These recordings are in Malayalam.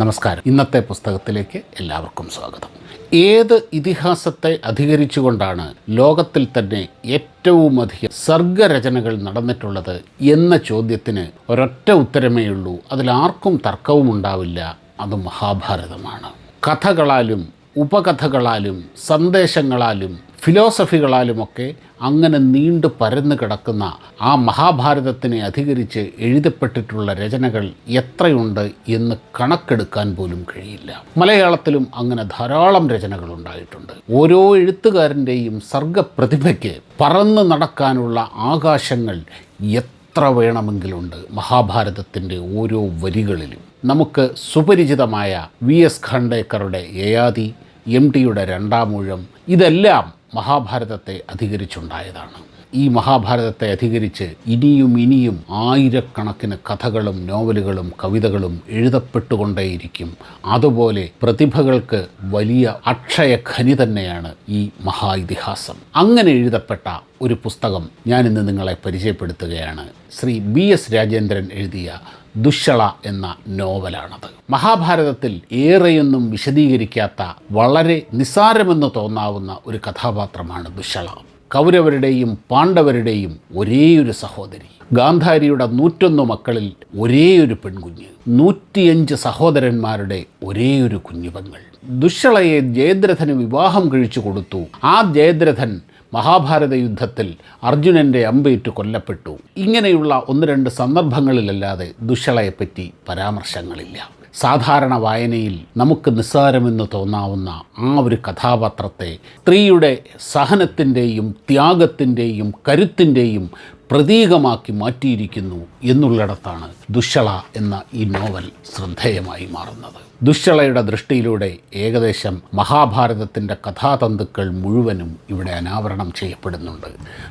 നമസ്കാരം. ഇന്നത്തെ പുസ്തകത്തിലേക്ക് എല്ലാവർക്കും സ്വാഗതം. ഏത് ഇതിഹാസത്തെ അധികരിച്ചുകൊണ്ടാണ് ലോകത്തിൽ തന്നെ ഏറ്റവുമധികം സർഗരചനകൾ നടന്നിട്ടുള്ളത് എന്ന ചോദ്യത്തിന് ഒരൊറ്റ ഉത്തരമേ ഉള്ളൂ. അതിലാർക്കും തർക്കവും ഉണ്ടാവില്ല അത് മഹാഭാരതമാണ്. കഥകളാലും ഉപകഥകളാലും സന്ദേശങ്ങളാലും ഫിലോസഫികളാലുമൊക്കെ അങ്ങനെ നീണ്ടു പരന്നു കിടക്കുന്ന ആ മഹാഭാരതത്തിനെ അധികരിച്ച് എഴുതപ്പെട്ടിട്ടുള്ള രചനകൾ എത്രയുണ്ട് എന്ന് കണക്കെടുക്കാൻ പോലും കഴിയില്ല. മലയാളത്തിലും അങ്ങനെ ധാരാളം രചനകൾ ഉണ്ടായിട്ടുണ്ട്. ഓരോ എഴുത്തുകാരന്റെയും സർഗപ്രതിഭയ്ക്ക് പറന്നു നടക്കാനുള്ള ആകാശങ്ങൾ എത്ര വേണമെങ്കിലുണ്ട് മഹാഭാരതത്തിന്റെ ഓരോ വരികളിലും. നമുക്ക് സുപരിചിതമായ വി എസ് ഖണ്ഡേക്കറുടെ യയാതി എം ടിയുടെ രണ്ടാമൂഴം ഇതെല്ലാം മഹാഭാരതത്തെ അധികരിച്ചുണ്ടായതാണ്. ഈ മഹാഭാരതത്തെ അധികരിച്ച് ഇനിയും ഇനിയും ആയിരക്കണക്കിന് കഥകളും നോവലുകളും കവിതകളും എഴുതപ്പെട്ടുകൊണ്ടേയിരിക്കും. അതുപോലെ പ്രതിഭകൾക്ക് വലിയ അക്ഷയ ഖനി തന്നെയാണ് ഈ മഹാ ഇതിഹാസം അങ്ങനെ എഴുതപ്പെട്ട ഒരു പുസ്തകം ഞാനിന്ന് നിങ്ങളെ പരിചയപ്പെടുത്തുകയാണ്. ശ്രീ ബി എസ് രാജേന്ദ്രൻ എഴുതിയ ദുശ്ശള എന്ന നോവലാണത്. മഹാഭാരതത്തിൽ ഏറെയൊന്നും വിശദീകരിക്കാത്ത വളരെ നിസ്സാരമെന്ന് തോന്നാവുന്ന ഒരു കഥാപാത്രമാണ് ദുശ്ശള. കൗരവരുടെയും പാണ്ഡവരുടെയും ഒരേയൊരു സഹോദരി. ഗാന്ധാരിയുടെ നൂറ്റൊന്ന് മക്കളിൽ ഒരേയൊരു പെൺകുഞ്ഞ്. നൂറ്റിയഞ്ച് സഹോദരന്മാരുടെ ഒരേയൊരു കുഞ്ഞുപെങ്ങൾ. ദുശ്ശളയെ ജയദ്രഥന് വിവാഹം കഴിച്ചു കൊടുത്തു. ആ ജയദ്രഥൻ മഹാഭാരത യുദ്ധത്തിൽ അർജുനന്റെ അമ്പേറ്റ് കൊല്ലപ്പെട്ടു. ഇങ്ങനെയുള്ള ഒന്ന് രണ്ട് സന്ദർഭങ്ങളിലല്ലാതെ ദുശ്ശളയെപ്പറ്റി പരാമർശങ്ങളില്ല. സാധാരണ വായനയിൽ നമുക്ക് നിസ്സാരമെന്ന് തോന്നാവുന്ന ആ ഒരു കഥാപാത്രത്തെ സ്ത്രീയുടെ സഹനത്തിന്റെയും ത്യാഗത്തിന്റെയും കരുത്തിന്റെയും പ്രതീകമാക്കി മാറ്റിയിരിക്കുന്നു എന്നുള്ളിടത്താണ് ദുശ്ശള എന്ന ഈ നോവൽ ശ്രദ്ധേയമായി മാറുന്നത്. ദുശ്ശളയുടെ ദൃഷ്ടിയിലൂടെ ഏകദേശം മഹാഭാരതത്തിന്റെ കഥാതന്തുക്കൾ മുഴുവനും ഇവിടെ അനാവരണം ചെയ്യപ്പെടുന്നുണ്ട്.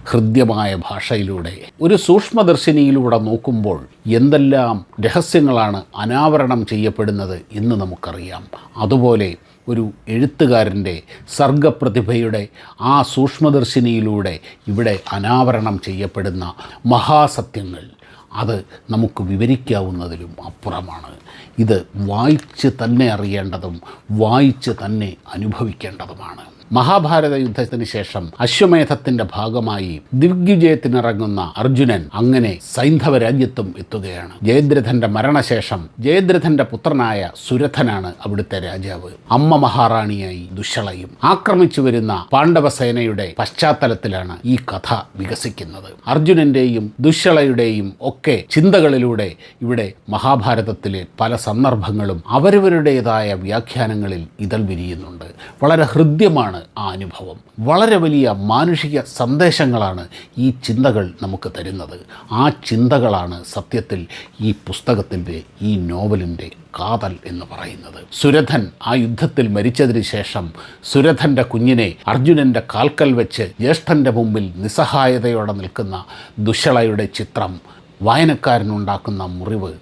ഹൃദ്യമായ ഭാഷയിലൂടെ. ഒരു സൂക്ഷ്മദർശിനിയിലൂടെ നോക്കുമ്പോൾ എന്തെല്ലാം രഹസ്യങ്ങളാണ് അനാവരണം ചെയ്യപ്പെടുന്നത് എന്ന് നമുക്കറിയാം. അതുപോലെ ഒരു എഴുത്തുകാരന്റെ സർഗപ്രതിഭയുടെ ആ സൂക്ഷ്മദർശിനിയിലൂടെ ഇവിടെ അനാവരണം ചെയ്യപ്പെടുന്ന മഹാസത്യങ്ങൾ അത് നമുക്ക് വിവരിക്കാവുന്നതിലും അപ്പുറമാണ്. ഇത് വായിച്ച് തന്നെ അറിയേണ്ടതും വായിച്ച് തന്നെ അനുഭവിക്കേണ്ടതുമാണ്. മഹാഭാരത യുദ്ധത്തിന് ശേഷം അശ്വമേധത്തിന്റെ ഭാഗമായി ദിഗ്വിജയത്തിനിറങ്ങുന്ന അർജുനൻ അങ്ങനെ സൈന്ധവ രാജ്യത്തും എത്തുകയാണ്. ജയദ്രഥന്റെ മരണശേഷം ജയദ്രഥന്റെ പുത്രനായ സുരഥനാണ് അവിടുത്തെ രാജാവ്. അമ്മ മഹാറാണിയായി ദുഷളയും ആക്രമിച്ചു വരുന്ന പാണ്ഡവസേനയുടെ പശ്ചാത്തലത്തിലാണ് ഈ കഥ വികസിക്കുന്നത്. അർജുനന്റെയും ദുഷളയുടെയും ഒക്കെ ചിന്തകളിലൂടെ ഇവിടെ മഹാഭാരതത്തിലെ പല സന്ദർഭങ്ങളും അവരവരുടേതായ വ്യാഖ്യാനങ്ങളിൽ ഇതൾ വിരിയുന്നുണ്ട്. വളരെ ഹൃദ്യമാണ് ആ അനുഭവം. വളരെ വലിയ മാനുഷിക സന്ദേശങ്ങളാണ് ഈ ചിന്തകൾ നമുക്ക് തരുന്നത്. ആ ചിന്തകളാണ് സത്യത്തിൽ ഈ പുസ്തകത്തിന്റെ ഈ നോവലിന്റെ കാതൽ എന്ന് പറയുന്നത്. സുരഥൻ ആ യുദ്ധത്തിൽ മരിച്ചതിന് ശേഷം സുരഥന്റെ കുഞ്ഞിനെ അർജുനന്റെ കാൽക്കൽ വെച്ച് ജ്യേഷ്ഠന്റെ മുമ്പിൽ നിസ്സഹായതയോടെ നിൽക്കുന്ന ദുഷളയുടെ ചിത്രം വായനക്കാരനുണ്ടാക്കുന്ന മുറിവ്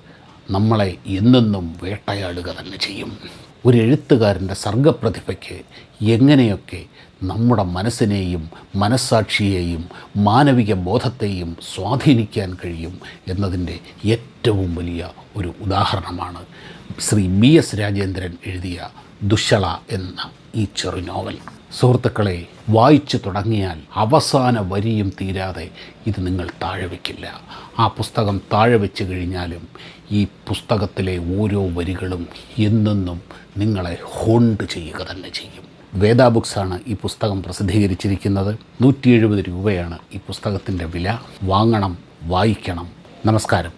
നമ്മളെ എന്നെന്നും വേട്ടയാടുക തന്നെ ചെയ്യും. ഒരു എഴുത്തുകാരന്റെ സർഗപ്രതിഭയ്ക്ക് എങ്ങനെയൊക്കെ നമ്മുടെ മനസ്സിനെയും മനസ്സാക്ഷിയെയും മാനവിക ബോധത്തെയും സ്വാധീനിക്കാൻ കഴിയും എന്നതിന്റെ ഏറ്റവും വലിയ ഒരു ഉദാഹരണമാണ് ശ്രീ ബി എസ് രാജേന്ദ്രൻ എഴുതിയ ദുശ്ശള എന്ന ഈ ചെറു നോവൽ. സുഹൃത്തുക്കളെ വായിച്ചു തുടങ്ങിയാൽ അവസാന വരിയും തീരാതെ ഇത് നിങ്ങൾ താഴെ വയ്ക്കില്ല. ആ പുസ്തകം താഴെ വെച്ച് കഴിഞ്ഞാലും ഈ പുസ്തകത്തിലെ ഓരോ വരികളും എന്നെന്നും നിങ്ങളെ ഹോണ്ട് ചെയ്യുക തന്നെ ചെയ്യും. വേദ ബുക്സാണ് ഈ പുസ്തകം പ്രസിദ്ധീകരിച്ചിരിക്കുന്നത്. നൂറ്റി എഴുപത് രൂപയാണ് ഈ പുസ്തകത്തിന്റെ വില. വാങ്ങണം വായിക്കണം. നമസ്കാരം.